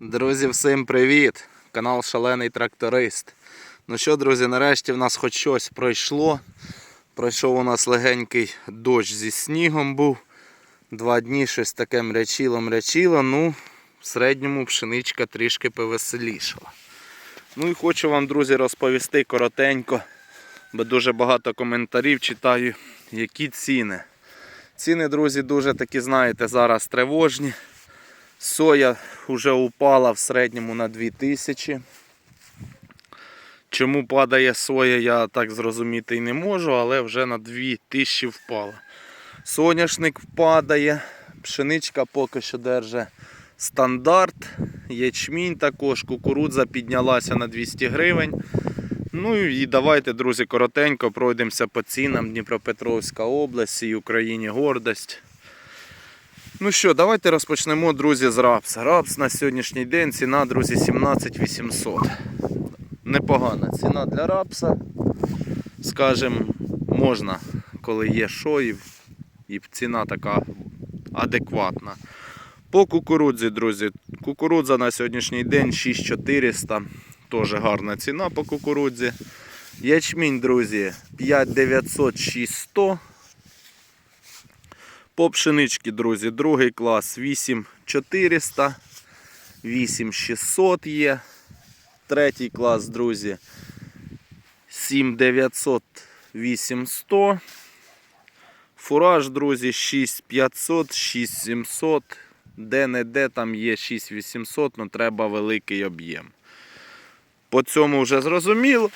Друзі, всім привіт! Канал Шалений Тракторист. Ну що, друзі, нарешті в нас хоч щось пройшло. Пройшов у нас легенький дощ зі снігом був. Два дні щось таке мрячило-мрячило. Ну, в середньому пшеничка трішки повеселішала. Ну і хочу вам, друзі, розповісти коротенько, бо дуже багато коментарів читаю, які ціни. Ціни, друзі, дуже такі, знаєте, зараз тривожні. Соя вже упала в середньому на 2000. Чому падає соя, я так зрозуміти і не можу, але вже на 2000 впала. Соняшник впадає, пшеничка поки що держить стандарт, ячмінь також, кукурудза піднялася на 200 гривень. Ну і давайте, друзі, коротенько пройдемося по цінам Дніпропетровська область і Україні гордость. Ну що, давайте розпочнемо, друзі, з рапса. Рапс на сьогоднішній день ціна, друзі, 17 800. Непогана ціна для рапса. Скажем, можна, коли є що, і, і ціна така адекватна. По кукурудзі, друзі, кукурудза на сьогоднішній день 6400. Теж гарна ціна по кукурудзі. Ячмінь, друзі, 5900 6100. По пшенички, друзі, другий клас 8400, 8600 є. Третій клас, друзі, 7900, 8100. Фураж, друзі, 6500, 6700. Де-не-де там є 6800, але треба великий об'єм. По цьому вже зрозуміло.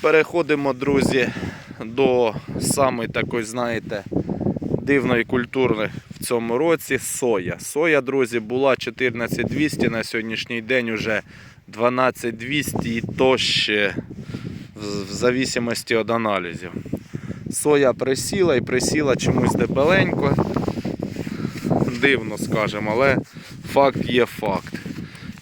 Переходимо, друзі, до самої такої, знаєте, дивної культури в цьому році соя. Соя, друзі, була 14200 на сьогоднішній день уже 12200 і то ще в зависимості від аналізів. Соя присіла і присіла чомусь дебеленько. Дивно скажемо, але факт є факт.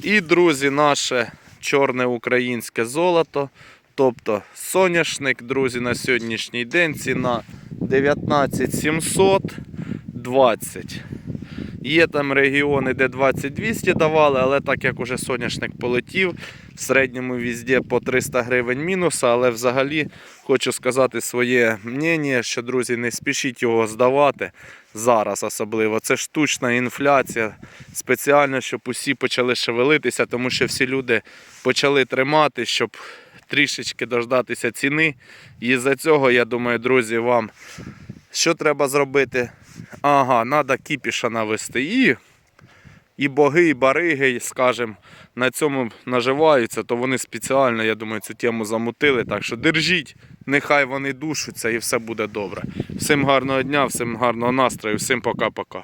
І, друзі, наше чорне українське золото. Тобто соняшник, друзі, на сьогоднішній день ціна 19 720. Є там регіони, де 2200 давали, але так як уже соняшник полетів, в середньому візде по 300 гривень мінуса. Але взагалі хочу сказати своє мнення, що, друзі, не спішіть його здавати зараз особливо. Це штучна інфляція. Спеціально, щоб усі почали шевелитися, тому що всі люди почали тримати, щоб трішечки дождатися ціни. І з-за цього, я думаю, друзі, вам що треба зробити? Ага, треба кіпіша навести. І, і боги, і бариги, скажімо, на цьому наживаються, то вони спеціально, я думаю, цю тему замутили. Так що держіть, нехай вони душаться і все буде добре. Всім гарного дня, всім гарного настрою, всім пока-пока.